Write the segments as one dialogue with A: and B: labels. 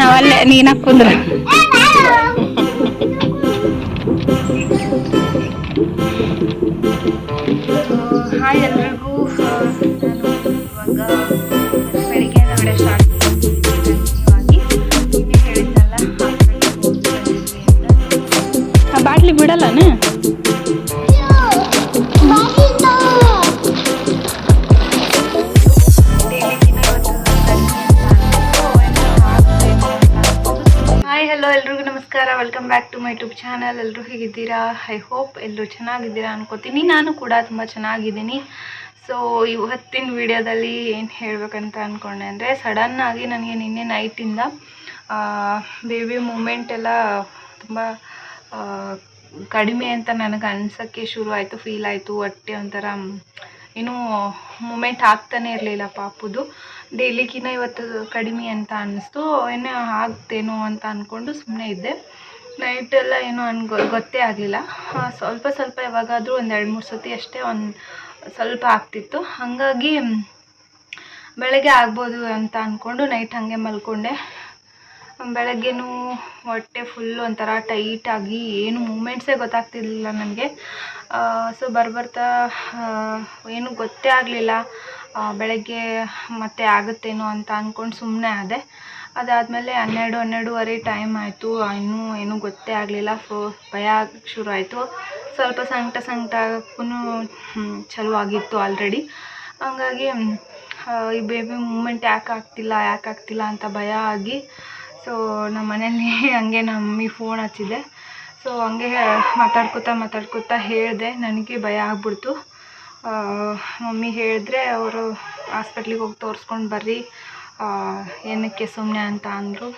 A: ನಾವಲ್ಲೇ ನೀನ ಕುಂದ್ರ. My YouTube channel ಎಲ್ಲರೂ ಹೇಗಿದ್ದೀರಾ? ಐ ಹೋಪ್ ಎಲ್ಲರೂ ಚೆನ್ನಾಗಿದ್ದೀರಾ ಅನ್ಕೋತೀನಿ. ನಾನು ಕೂಡ ತುಂಬ ಚೆನ್ನಾಗಿದ್ದೀನಿ. ಸೊ ಇವತ್ತಿನ ವಿಡಿಯೋದಲ್ಲಿ ಏನು ಹೇಳಬೇಕಂತ ಅಂದ್ಕೊಂಡೆ ಅಂದರೆ ಸಡನ್ನಾಗಿ ನನಗೆ ನಿನ್ನೆ ನೈಟಿಂದ ಬೇಬಿ ಮೂಮೆಂಟ್ ಎಲ್ಲ ತುಂಬ ಕಡಿಮೆ ಅಂತ ನನಗೆ ಅನ್ಸೋಕ್ಕೆ ಶುರು ಆಯಿತು ಫೀಲ್ ಆಯಿತು. ಹೊಟ್ಟೆ ಒಂಥರ ಏನೂ ಮೂಮೆಂಟ್ ಆಗ್ತಾನೆ ಇರಲಿಲ್ಲ ಪಾಪುದು. ಡೈಲಿಗಿನ್ನ ಇವತ್ತು ಕಡಿಮೆ ಅಂತ ಅನ್ನಿಸ್ತು ಏನೋ ಆಗ್ತೇನೋ ಅಂತ ಅಂದ್ಕೊಂಡು ಸುಮ್ಮನೆ ಇದ್ದೆ. ನೈಟ್ ಎಲ್ಲ ಏನು ಅನ್ಗೊ ಗೊತ್ತೇ ಆಗಲಿಲ್ಲ. ಸ್ವಲ್ಪ ಸ್ವಲ್ಪ ಯಾವಾಗಾದರೂ ಒಂದು ಎರಡು ಮೂರು ಸತಿ ಅಷ್ಟೇ ಒಂದು ಸ್ವಲ್ಪ ಆಗ್ತಿತ್ತು. ಹಾಗಾಗಿ ಬೆಳಗ್ಗೆ ಆಗ್ಬೋದು ಅಂತ ಅಂದ್ಕೊಂಡು ನೈಟ್ ಹಾಗೆ ಮಲ್ಕೊಂಡೆ. ಬೆಳಗ್ಗೆನೂ ಹೊಟ್ಟೆ ಫುಲ್ ಒಂಥರ ಟೈಟಾಗಿ ಏನು ಮೂಮೆಂಟ್ಸೇ ಗೊತ್ತಾಗ್ತಿರ್ಲಿಲ್ಲ ನನಗೆ. ಸೊ ಬರ್ಬರ್ತಾ ಏನು ಗೊತ್ತೇ ಆಗಲಿಲ್ಲ. ಬೆಳಗ್ಗೆ ಮತ್ತೆ ಆಗುತ್ತೇನೋ ಅಂತ ಅಂದ್ಕೊಂಡು ಸುಮ್ಮನೆ ಆದೆ. ಅದಾದಮೇಲೆ ಹನ್ನೆರಡು, ಹನ್ನೆರಡುವರೆ ಟೈಮ್ ಆಯಿತು. ಇನ್ನೂ ಏನೂ ಗೊತ್ತೇ ಆಗಲಿಲ್ಲ. ಫೋ, ಭಯ ಆಗಕ್ಕೆ ಶುರು ಆಯಿತು. ಸ್ವಲ್ಪ ಸಂಕಟ ಸಂಕಟ ಆಗಕ್ಕೂ ಚಲೋ ಆಗಿತ್ತು ಆಲ್ರೆಡಿ ಹಂಗಾಗಿ ಈ ಬೇಬಿ ಮೂಮೆಂಟ್ ಯಾಕೆ ಆಗ್ತಿಲ್ಲ ಯಾಕೆ ಆಗ್ತಿಲ್ಲ ಅಂತ ಭಯ ಆಗಿ ಸೊ ನಮ್ಮ ಮನೇಲಿ ಹಂಗೆ ನಮ್ಮ ಫೋನ್ ಹಚ್ಚಿದೆ. ಸೊ ಹಂಗೆ ಮಾತಾಡ್ಕೋತಾ, ಮಾತಾಡ್ಕೊತಾ ಹೇಳಿದೆ. ನನಗೆ ಭಯ ಆಗ್ಬಿಡ್ತು. ಮಮ್ಮಿ ಹೇಳಿದ್ರೆ ಅವರು ಹಾಸ್ಪಿಟ್ಲಿಗೆ ಹೋಗಿ ತೋರಿಸ್ಕೊಂಡು ಬರ್ರಿ. ಏನಕ್ಕೆ ಸುಮ್ಮನೆ ಅಂತ ಅಂದರು.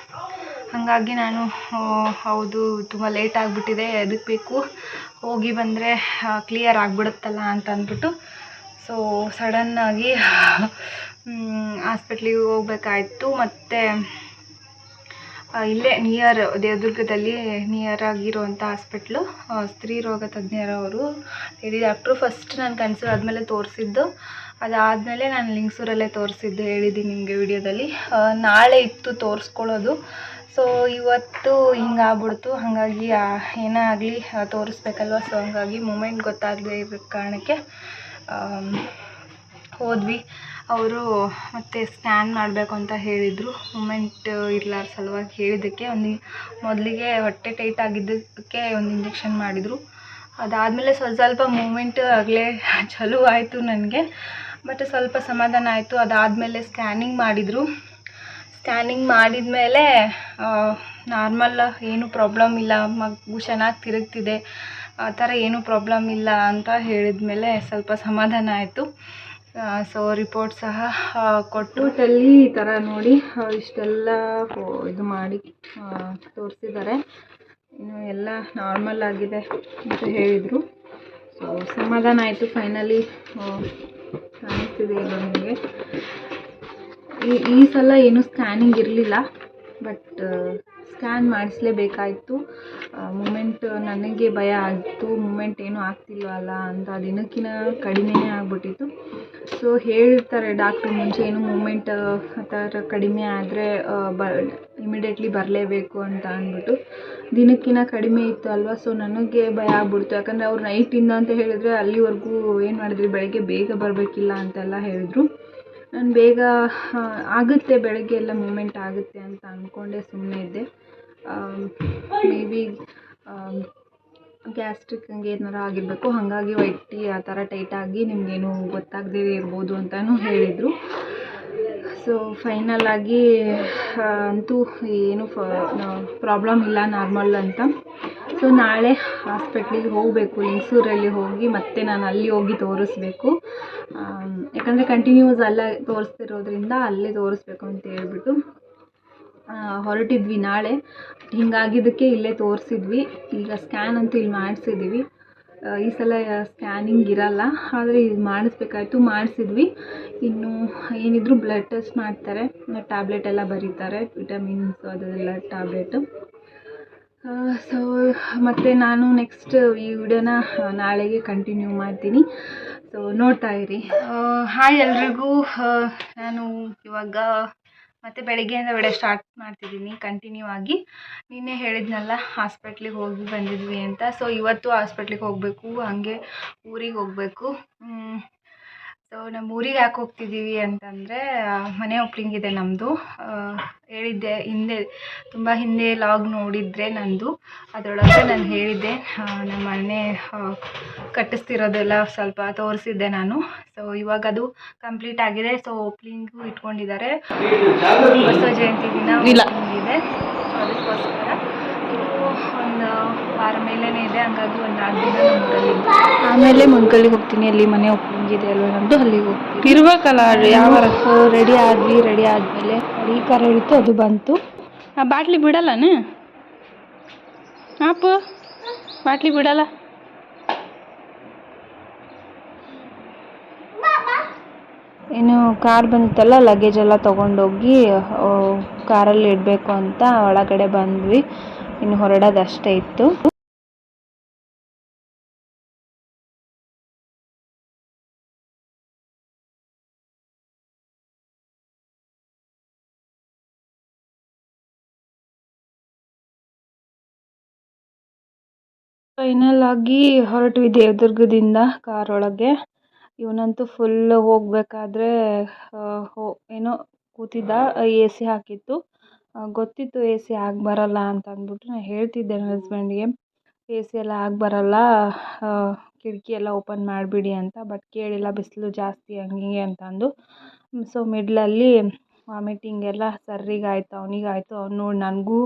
A: ಹಾಗಾಗಿ ನಾನು ಹೌದು, ತುಂಬ ಲೇಟ್ ಆಗಿಬಿಟ್ಟಿದೆ ಎದಕ್ಕೆ ಬೇಕು? ಹೋಗಿ ಬಂದರೆ ಕ್ಲಿಯರ್ ಆಗಿಬಿಡುತ್ತಲ್ಲ ಅಂತ ಅಂದ್ಬಿಟ್ಟು. ಸೊ ಸಡನ್ನಾಗಿ ಹಾಸ್ಪಿಟ್ಲಿಗೆ ಹೋಗ್ಬೇಕಾಯ್ತು. ಮತ್ತು ಇಲ್ಲೇ ನಿಯರ್ ದೇವದುರ್ಗದಲ್ಲಿ ನಿಯರ್ ಆಗಿರುವಂಥ ಹಾಸ್ಪಿಟ್ಲು ಸ್ತ್ರೀ ರೋಗ ತಜ್ಞರವರು ಲೇಡಿ ಡಾಕ್ಟ್ರು ಫಸ್ಟ್ ನಾನು ಕನ್ಸಲ್ ಆದಮೇಲೆ ತೋರಿಸಿದ್ದು. ಅದಾದಮೇಲೆ ನಾನು ಲಿಂಗಸೂರಲ್ಲೇ ತೋರಿಸಿದ್ದು ಹೇಳಿದ್ದೀನಿ ನಿಮಗೆ ವಿಡಿಯೋದಲ್ಲಿ. ನಾಳೆ ಇತ್ತು ತೋರಿಸ್ಕೊಳ್ಳೋದು. ಸೊ ಇವತ್ತು ಹಿಂಗಾಗ್ಬಿಡ್ತು. ಹಾಗಾಗಿ ಏನೇ ಆಗಲಿ ತೋರಿಸ್ಬೇಕಲ್ವ? ಸೊ ಹಂಗಾಗಿ ಮೂಮೆಂಟ್ ಗೊತ್ತಾಗದೇ ಇರೋ ಕಾರಣಕ್ಕೆ ಹೋದ್ವಿ. ಅವರು ಮತ್ತೆ ಸ್ಕ್ಯಾನ್ ಮಾಡಬೇಕು ಅಂತ ಹೇಳಿದರು. ಮೂಮೆಂಟ್ ಇರ್ಲಾರ ಸಲುವಾಗಿ ಹೇಳಿದ್ದಕ್ಕೆ ಒಂದು, ಮೊದಲಿಗೆ ಹೊಟ್ಟೆ ಟೈಟ್ ಆಗಿದ್ದಕ್ಕೆ ಒಂದು ಇಂಜೆಕ್ಷನ್ ಮಾಡಿದರು. ಅದಾದಮೇಲೆ ಸ್ವಲ್ಪ ಸ್ವಲ್ಪ ಮೂಮೆಂಟ್ ಆಗಲೇ ಚಲೋ ಆಯಿತು ನನಗೆ. ಬಟ್ ಸ್ವಲ್ಪ ಸಮಾಧಾನ ಆಯಿತು. ಅದಾದಮೇಲೆ ಸ್ಕ್ಯಾನಿಂಗ್ ಮಾಡಿದರು. ಸ್ಕ್ಯಾನಿಂಗ್ ಮಾಡಿದ ಮೇಲೆ ನಾರ್ಮಲ್ ಏನು ಪ್ರಾಬ್ಲಮ್ ಇಲ್ಲ. ಮಗು ಚೆನ್ನಾಗಿ ತಿರುಗ್ತಿದೆ. ಆ ಥರ ಏನೂ ಪ್ರಾಬ್ಲಮ್ ಇಲ್ಲ ಅಂತ ಹೇಳಿದ ಮೇಲೆ ಸ್ವಲ್ಪ ಸಮಾಧಾನ ಆಯಿತು. ಸೊ ರಿಪೋರ್ಟ್ ಸಹ ಕೊಟ್ಟು ಟಲ್ಲಿ ಈ ಥರ ನೋಡಿ ಇಷ್ಟೆಲ್ಲ ಇದು ಮಾಡಿ ತೋರಿಸಿದ್ದಾರೆ. ಇನ್ನು ಎಲ್ಲ ನಾರ್ಮಲ್ ಆಗಿದೆ ಅಂತ ಹೇಳಿದರು. ಸೊ ಸಮಾಧಾನ ಆಯಿತು ಫೈನಲಿ ಕಾಣಿಸ್ತಿದೆ ಈಗ ನಿಮಗೆ. ಈ ಈ ಸಲ ಏನು ಸ್ಕ್ಯಾನಿಂಗ್ ಇರಲಿಲ್ಲ. But scan ಮಾಡಿಸ್ಲೇಬೇಕಾಯಿತು. ಮೂಮೆಂಟ್ ನನಗೆ ಭಯ ಆಯಿತು. ಮೂಮೆಂಟ್ ಏನೂ ಆಗ್ತಿಲ್ವಲ್ಲ ಅಂತ ದಿನಕ್ಕಿಂತ ಕಡಿಮೆಯೇ ಆಗಿಬಿಟ್ಟಿತ್ತು. ಸೊ, ಹೇಳ್ತಾರೆ ಡಾಕ್ಟ್ರು ಮುಂಚೆ ಏನು ಮೂಮೆಂಟ್, ಆ, ಥರ ಕಡಿಮೆ ಆದರೆ ಬ, ಇಮಿಡಿಯೇಟ್ಲಿ ಬರಲೇಬೇಕು ಅಂತ ಅಂದ್ಬಿಟ್ಟು ದಿನಕ್ಕಿಂತ ಕಡಿಮೆ ಇತ್ತು ಅಲ್ವಾ? ಸೊ, ನನಗೆ ಭಯ ಆಗ್ಬಿಡ್ತು. ಯಾಕಂದರೆ ಅವ್ರು ನೈಟಿಂದ ಅಂತ ಹೇಳಿದರೆ ಅಲ್ಲಿವರೆಗೂ ಏನು ಮಾಡಿದ್ರಿ? ಬೆಳಗ್ಗೆ ಬೇಗ ಬರಬೇಕಿಲ್ಲ ಅಂತೆಲ್ಲ ಹೇಳಿದ್ರು. ನಾನು ಬೇಗ ಆಗುತ್ತೆ ಬೆಳಗ್ಗೆ ಎಲ್ಲ ಮೂಮೆಂಟ್ ಆಗುತ್ತೆ ಅಂತ ಅಂದ್ಕೊಂಡೆ ಸುಮ್ಮನೆ ಇದ್ದೆ. ಮೇ ಬಿ ಗ್ಯಾಸ್ಟ್ರಿಕ್ ಹಂಗೆ ಏನಾರು ಆಗಿರಬೇಕು. ಹಾಗಾಗಿ ವೈಟಿ ಆ ಥರ ಟೈಟಾಗಿ ನಿಮಗೇನು ಗೊತ್ತಾಗದೇ ಇರ್ಬೋದು ಅಂತಲೂ ಹೇಳಿದರು. ಸೊ ಫೈನಲ್ ಆಗಿ ಅಂತೂ ಏನು ಪ್ರಾಬ್ಲಮ್ ಇಲ್ಲ ನಾರ್ಮಲ್ ಅಂತ. ಸೊ ನಾಳೆ ಹಾಸ್ಪಿಟ್ಲಿಗೆ ಹೋಗಬೇಕು ಲಿಂಗಸೂರಲ್ಲಿ ಹೋಗಿ ಮತ್ತೆ ನಾನು ಅಲ್ಲಿ ಹೋಗಿ ತೋರಿಸ್ಬೇಕು. ಯಾಕಂದರೆ ಕಂಟಿನ್ಯೂಸ್ ಅಲ್ಲೇ ತೋರಿಸ್ತಿರೋದ್ರಿಂದ ಅಲ್ಲೇ ತೋರಿಸ್ಬೇಕು ಅಂತ ಹೇಳ್ಬಿಟ್ಟು ಹೊರಟಿದ್ವಿ ನಾಳೆ. ಹಿಂಗಾಗಿದ್ದಕ್ಕೆ ಇಲ್ಲೇ ತೋರಿಸಿದ್ವಿ. ಈಗ ಸ್ಕ್ಯಾನ್ ಅಂತೂ ಇಲ್ಲಿ ಮಾಡಿಸಿದ್ದೀವಿ. ಈ ಸಲ ಸ್ಕ್ಯಾನಿಂಗ್ ಇರಲ್ಲ, ಆದರೆ ಇದು ಮಾಡಿಸ್ಬೇಕಾಯ್ತು, ಮಾಡಿಸಿದ್ವಿ. ಇನ್ನು ಏನಿದ್ರು ಬ್ಲಡ್ ಟೆಸ್ಟ್ ಮಾಡ್ತಾರೆ ಟ್ಯಾಬ್ಲೆಟ್ ಎಲ್ಲ ಬರೀತಾರೆ ವಿಟಮಿನ್ಸ್ ಅದೆಲ್ಲ ಟ್ಯಾಬ್ಲೆಟು ಸೊ ಮತ್ತು ನಾನು ನೆಕ್ಸ್ಟ್ ಈ ವಿಡಿಯೋನ ನಾಳೆಗೆ ಕಂಟಿನ್ಯೂ ಮಾಡ್ತೀನಿ. ಸೊ ನೋಡ್ತಾ ಇರಿ. ಹಾಯ್ ಎಲ್ರಿಗೂ. ನಾನು ಇವಾಗ ಮತ್ತು ಬೆಳಿಗ್ಗೆಯಿಂದ ವಿಡಿಯೋ ಸ್ಟಾರ್ಟ್ ಮಾಡ್ತಿದ್ದೀನಿ ಕಂಟಿನ್ಯೂ ಆಗಿ. ನಿನ್ನೆ ಹೇಳಿದ್ನಲ್ಲ ಹಾಸ್ಪಿಟ್ಲಿಗೆ ಹೋಗಿ ಬಂದಿದ್ವಿ ಅಂತ. ಸೊ ಇವತ್ತು ಹಾಸ್ಪಿಟ್ಲಿಗೆ ಹೋಗಬೇಕು, ಹಾಗೆ ಊರಿಗೆ ಹೋಗಬೇಕು. ಸೊ ನಮ್ಮ ಊರಿಗೆ ಯಾಕೆ ಹೋಗ್ತಿದ್ದೀವಿ ಅಂತಂದರೆ ಮನೆ ಓಪನಿಂಗ್ ಇದೆ ನಮ್ಮದು ಹೇಳಿದ್ದೆ ಹಿಂದೆ ತುಂಬ ಹಿಂದೆ ಲಾಗ್ ನೋಡಿದರೆ ನಂದು. ಅದರೊಳಗೆ ನಾನು ಹೇಳಿದ್ದೆ ನಮ್ಮ ಮನೆ ಕಟ್ಟಿಸ್ತಿರೋದೆಲ್ಲ ಸ್ವಲ್ಪ ತೋರಿಸಿದ್ದೆ ನಾನು. ಸೊ ಇವಾಗ ಅದು ಕಂಪ್ಲೀಟ್ ಆಗಿದೆ. ಸೊ ಓಪನಿಂಗು ಇಟ್ಕೊಂಡಿದ್ದಾರೆ. ಬಸವ ಜಯಂತಿ ದಿನ ಇದೆ. ಸೊ ಅದಕ್ಕೋಸ್ಕರ ಒಂದು ವಾರ ಮೇಲೇ ಇದೆ ಹಂಗಾಗಿ ಒಂದು ನಾಲ್ಕು ದಿನ ಆಮೇಲೆ ಮುನ್ಕಲ್ಲಿಗೆ ಹೋಗ್ತೀನಿ ಅಲ್ಲಿ ಮನೆ ಓಪನಿಂಗ್ ಇದೆ ಅಲ್ವಾ ನಮ್ಮದು ಅಲ್ಲಿಗೆ ಹೋಗ್ತೀನಿ.
B: ಇರ್ಬೇಕಲ್ಲ ಯಾವ
A: ರೆಡಿ ಆದ್ವಿ ರೆಡಿ ಆದ್ಮೇಲೆ ಈ ಕರ ಇಳಿತು ಅದು ಬಂತು.
B: ಆ ಬಾಟ್ಲಿ ಬಿಡಲ್ಲನ? ಆಪು ಬಾಟ್ಲಿ ಬಿಡಲ್ಲ?
A: ಏನು ಕಾರ್ ಬಂದಿತ್ತಲ್ಲ ಲಗೇಜ್ ಎಲ್ಲ ತೊಗೊಂಡೋಗಿ ಕಾರಲ್ಲಿ ಇಡಬೇಕು ಅಂತ ಒಳಗಡೆ ಬಂದ್ವಿ. ಇನ್ನು ಹೊರಡೋದಷ್ಟೇ ಇತ್ತು. ಫೈನಲ್ ಆಗಿ ಹೊರಟ್ವಿ ದೇವದುರ್ಗದಿಂದ ಕಾರ್ ಒಳಗೆ. ಇವನಂತೂ ಫುಲ್ ಹೋಗ್ಬೇಕಾದ್ರೆ ಏನೋ ಕೂತಿದ್ದ ಎ ಸಿ ಹಾಕಿತ್ತು. ಗೊತ್ತಿತ್ತು ಎ ಸಿ ಆಗಿ ಬರಲ್ಲ ಅಂತ ಅಂದ್ಬಿಟ್ಟು ನಾನು ಹೇಳ್ತಿದ್ದೆ ನನ್ನ ಹಸ್ಬೆಂಡ್ಗೆ, ಎ ಸಿ ಎಲ್ಲ ಆಗಿ ಬರಲ್ಲ ಕಿಟಕಿ ಎಲ್ಲ ಓಪನ್ ಮಾಡಿಬಿಡಿ ಅಂತ, ಬಟ್ ಕೇಳಿಲ್ಲ ಬಿಸಿಲು ಜಾಸ್ತಿ ಹಂಗೆ ಹಿಂಗೆ ಅಂತ ಅಂದು. ಸೊ ಮಿಡ್ಲಲ್ಲಿ ವಾಮಿಟಿಂಗ್ ಎಲ್ಲ ಸರ್ರಿಗೆ ಆಯಿತು ಅವನಿಗೆ ಆಯಿತು ಅವ್ನು ನೋಡಿ ನನಗೂ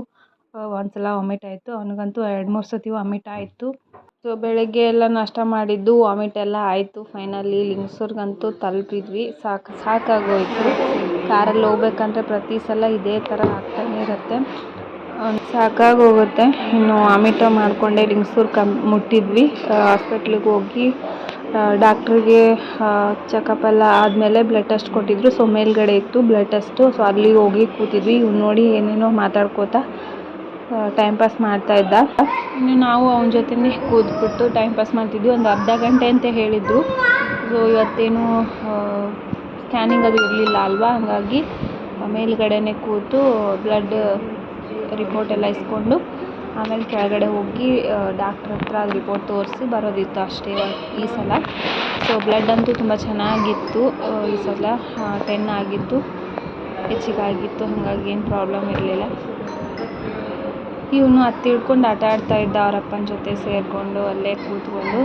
A: ಒಂದ್ಸಲ ವಾಮಿಟ್ ಆಯಿತು, ಅವನಿಗಂತೂ ಎರಡು ಮೂರು ಸರ್ತಿ ವಾಮಿಟ್ ಆಯಿತು. ಸೊ ಬೆಳಗ್ಗೆ ಎಲ್ಲ ನಾಷ್ಟ ಮಾಡಿದ್ದು ವಾಮಿಟ್ ಎಲ್ಲ ಆಯಿತು. ಫೈನಲಿ ಲಿಂಗಸೂರ್ಗಂತೂ ತಲುಪಿದ್ವಿ. ಸಾಕು, ಸಾಕಾಗೋಯಿತು. ಕಾರಲ್ಲಿ ಹೋಗ್ಬೇಕಂದ್ರೆ ಪ್ರತಿ ಸಲ ಇದೇ ಥರ ಆಗ್ತಾನೆ ಇರುತ್ತೆ. ಸಾಕಾಗೋಗುತ್ತೆ. ಇನ್ನು ವಾಮಿಟ ಮಾಡಿಕೊಂಡೆ ಲಿಂಗಸೂರ್ ಕಮ್ ಮುಟ್ಟಿದ್ವಿ. ಹಾಸ್ಪಿಟ್ಲಿಗೆ ಹೋಗಿ ಡಾಕ್ಟ್ರಿಗೆ ಚೆಕಪ್ ಎಲ್ಲ ಆದಮೇಲೆ ಬ್ಲಡ್ ಟೆಸ್ಟ್ ಕೊಟ್ಟಿದ್ರು. ಸೊ ಮೇಲ್ಗಡೆ ಇತ್ತು ಬ್ಲಡ್ ಟೆಸ್ಟು ಸೊ ಅಲ್ಲಿಗೆ ಹೋಗಿ ಕೂತಿದ್ವಿ. ಇವ್ನು ನೋಡಿ ಏನೇನೋ ಮಾತಾಡ್ಕೋತಾ ಟೈಮ್ ಪಾಸ್ ಮಾಡ್ತಾ ಇದ್ದ. ಇನ್ನು ನಾವು ಅವನ ಜೊತೆನೇ ಕೂತ್ಬಿಟ್ಟು ಟೈಮ್ ಪಾಸ್ ಮಾಡ್ತಿದ್ವಿ. ಒಂದು ಅರ್ಧ ಗಂಟೆ ಅಂತ ಹೇಳಿದ್ರು. ಸೊ ಇವತ್ತೇನು ಸ್ಕ್ಯಾನಿಂಗ್ ಅದು ಇರಲಿಲ್ಲ ಅಲ್ವಾ? ಹಾಗಾಗಿ ಮೇಲ್ಗಡೆನೇ ಕೂತು ಬ್ಲಡ್ ರಿಪೋರ್ಟ್ ಎಲ್ಲ ಇಸ್ಕೊಂಡು, ಆಮೇಲೆ ಕೆಳಗಡೆ ಹೋಗಿ ಡಾಕ್ಟ್ರ್ ಹತ್ರ ಅದು ರಿಪೋರ್ಟ್ ತೋರಿಸಿ ಬರೋದಿತ್ತು ಅಷ್ಟೇ ಈ ಸಲ. ಸೊ ಬ್ಲಡ್ ಅಂತೂ ತುಂಬ ಚೆನ್ನಾಗಿತ್ತು. ಈ ಸಲ ಟೆನ್ ಆಗಿತ್ತು. ಹೆಚ್ಚಿಗಾಗಿತ್ತು. ಹಾಗಾಗಿ ಏನು ಪ್ರಾಬ್ಲಮ್ ಇರಲಿಲ್ಲ. ಇವನು ಹತ್ತಿ ಹಿಡ್ಕೊಂಡು ಆಟ ಆಡ್ತಾ ಇದ್ದ ಅವ್ರ ಅಪ್ಪನ ಜೊತೆ ಸೇರಿಕೊಂಡು ಅಲ್ಲೇ ಕೂತ್ಕೊಂಡು.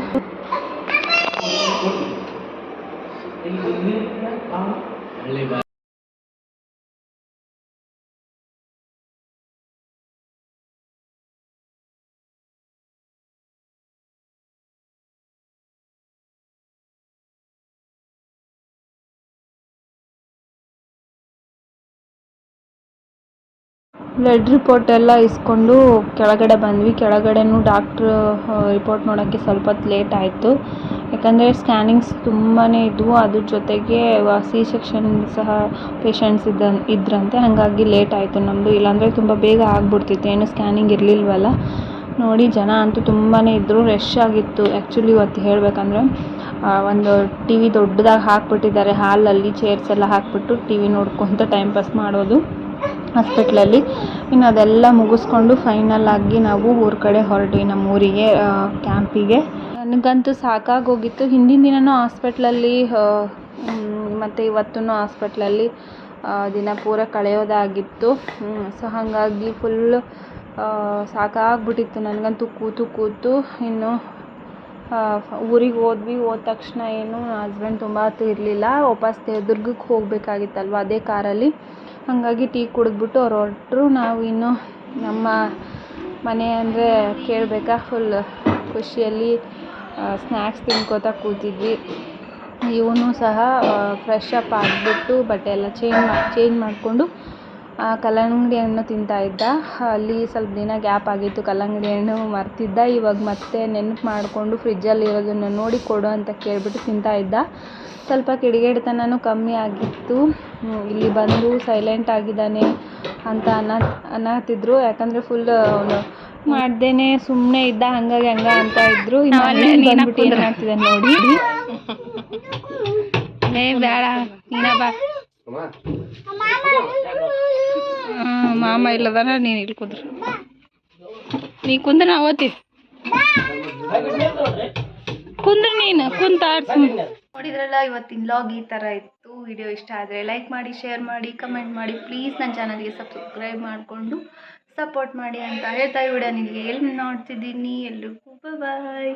A: ಬ್ಲಡ್ ರಿಪೋರ್ಟ್ ಎಲ್ಲ ಇಸ್ಕೊಂಡು ಕೆಳಗಡೆ ಬಂದ್ವಿ. ಕೆಳಗಡೆನೂ ಡಾಕ್ಟ್ರು ರಿಪೋರ್ಟ್ ನೋಡೋಕ್ಕೆ ಸ್ವಲ್ಪ ಲೇಟ್ ಆಯಿತು. ಯಾಕಂದರೆ ಸ್ಕ್ಯಾನಿಂಗ್ಸ್ ತುಂಬಾ ಇದ್ವು. ಅದ್ರ ಜೊತೆಗೆ ಸಿ ಸೆಕ್ಷನ್ ಸಹ ಪೇಷಂಟ್ಸ್ ಇದ್ದ, ಇದ್ರಂತೆ. ಹಾಗಾಗಿ ಲೇಟ್ ಆಯಿತು ನಮ್ಮದು ಇಲ್ಲಾಂದರೆ ತುಂಬ ಬೇಗ ಆಗಿಬಿಡ್ತಿತ್ತು. ಏನು ಸ್ಕ್ಯಾನಿಂಗ್ ಇರಲಿಲ್ವಲ್ಲ. ನೋಡಿ, ಜನ ಅಂತೂ ತುಂಬಾ ಇದ್ದರು ರಶ್ ಆಗಿತ್ತು. ಆ್ಯಕ್ಚುಲಿ ಇವತ್ತು ಹೇಳಬೇಕಂದ್ರೆ ಒಂದು ಟಿ ವಿ ದೊಡ್ಡದಾಗಿ ಹಾಕ್ಬಿಟ್ಟಿದ್ದಾರೆ. ಹಾಲಲ್ಲಿ ಚೇರ್ಸ್ ಎಲ್ಲ ಹಾಕ್ಬಿಟ್ಟು ಟಿ ವಿ ನೋಡ್ಕೊತ ಟೈಮ್ ಪಾಸ್ ಮಾಡೋದು. ಹಾಸ್ಪಿಟ್ಲಲ್ಲಿ ಇನ್ನು ಅದೆಲ್ಲ ಮುಗಿಸ್ಕೊಂಡು ಫೈನಲ್ ಆಗಿ ನಾವು ಊರ ಕಡೆ ಹೊರಟ್ವಿ ನಮ್ಮ ಊರಿಗೆ ಕ್ಯಾಂಪಿಗೆ ನನಗಂತೂ ಸಾಕಾಗೋಗಿತ್ತು. ಹಿಂದಿನ ದಿನವೂ ಹಾಸ್ಪಿಟ್ಲಲ್ಲಿ ಮತ್ತು ಇವತ್ತೂ ಹಾಸ್ಪಿಟ್ಲಲ್ಲಿ ದಿನ ಪೂರ ಕಳೆಯೋದಾಗಿತ್ತು. ಸೊ ಹಾಗಾಗಿ ಫುಲ್ಲು ಸಾಕಾಗ್ಬಿಟ್ಟಿತ್ತು. ನನಗಂತೂ ಕೂತು ಕೂತು ಇನ್ನು ಊರಿಗೆ ಹೋದ್ವಿ. ಹೋದ ತಕ್ಷಣ ಏನು ಹಸ್ಬೆಂಡ್ ತುಂಬ ಹೊತ್ತು ಇರಲಿಲ್ಲ. ವಾಪಸ್ ದೇವದುರ್ಗಕ್ಕೆ ಹೋಗಬೇಕಾಗಿತ್ತಲ್ವ ಅದೇ ಕಾರಲ್ಲಿ. ಹಾಗಾಗಿ ಟೀ ಕುಡಿದ್ಬಿಟ್ಟು ಅವ್ರು ಹೊರಟ್ರು. ನಾವು ಇನ್ನೂ ನಮ್ಮ ಮನೆ ಅಂದರೆ ಕೇಳಬೇಕಾ? ಫುಲ್ ಖುಷಿಯಲ್ಲಿ ಸ್ನ್ಯಾಕ್ಸ್ ತಿನ್ಕೋತಾ ಕೂತಿದ್ವಿ. ಇವನು ಸಹ ಫ್ರೆಶ್ ಅಪ್ ಆಗಿಬಿಟ್ಟು ಬಟ್ಟೆ ಎಲ್ಲ ಚೇಂಜ್ ಮಾ ಚೇಂಜ್ ಮಾಡಿಕೊಂಡು ಕಲ್ಲಂಗಡಿ ಹಣ್ಣು ತಿಂತಾ ಇದ್ದ. ಅಲ್ಲಿ ಸ್ವಲ್ಪ ದಿನ ಗ್ಯಾಪ್ ಆಗಿತ್ತು ಕಲ್ಲಂಗಡಿ ಹಣ್ಣು ಮರ್ತಿದ್ದ. ಇವಾಗ ಮತ್ತೆ ನೆನಪು ಮಾಡಿಕೊಂಡು ಫ್ರಿಜ್ಜಲ್ಲಿ ಇರೋದನ್ನ ನೋಡಿ ಕೊಡು ಅಂತ ಕೇಳಿಬಿಟ್ಟು ತಿಂತಾ ಇದ್ದ. ಸ್ವಲ್ಪ ಕಿಡಿಗೇಡಿತನನು ಕಮ್ಮಿ ಆಗಿತ್ತು. ಇಲ್ಲಿ ಬಂದು ಸೈಲೆಂಟ್ ಆಗಿದ್ದಾನೆ ಅಂತ ಅನ್ನ ಅನ್ನತ್ತಿದ್ರು ಯಾಕಂದರೆ ಫುಲ್ ಮಾಡ್ದೇನೆ ಸುಮ್ಮನೆ ಇದ್ದ ಹಂಗಾಗಿ ಹಂಗ ಅಂತ ಇದ್ರು. ಇನ್ನು ಬಂದ್ಬಿಟ್ಟು ನೋಡಿ.
B: ಬೇಡ ನೀನ ಬಾ. ಮಾಮ ಇಲ್ಲದಾನ ನೀನು ಇಲ್ಲಿ ಕುಂದ್ರ. ನೀ ಕುಂದ್ರ ನಾ ಓದ್ತೀವಿ ಕುಂದ್ರ ನೀನು ಕುಂತ
A: ನೋಡಿದ್ರಲ್ಲ ಇವತ್ತಿನ ಲಾಗ್ ಈ ಥರ ಇತ್ತು. ವಿಡಿಯೋ ಇಷ್ಟ ಆದರೆ ಲೈಕ್ ಮಾಡಿ ಶೇರ್ ಮಾಡಿ ಕಮೆಂಟ್ ಮಾಡಿ. ಪ್ಲೀಸ್ ನನ್ನ ಚಾನಲ್ಗೆ ಸಬ್ಸ್ಕ್ರೈಬ್ ಮಾಡಿಕೊಂಡು ಸಪೋರ್ಟ್ ಮಾಡಿ ಅಂತ ಹೇಳ್ತಾ ಈ ವಿಡಿಯೋ ನಿಮಗೆ ಎಲ್ಲಿ ನೋಡ್ತಿದ್ದೀನಿ? ಎಲ್ರಿಗೂ ಬಾಯ್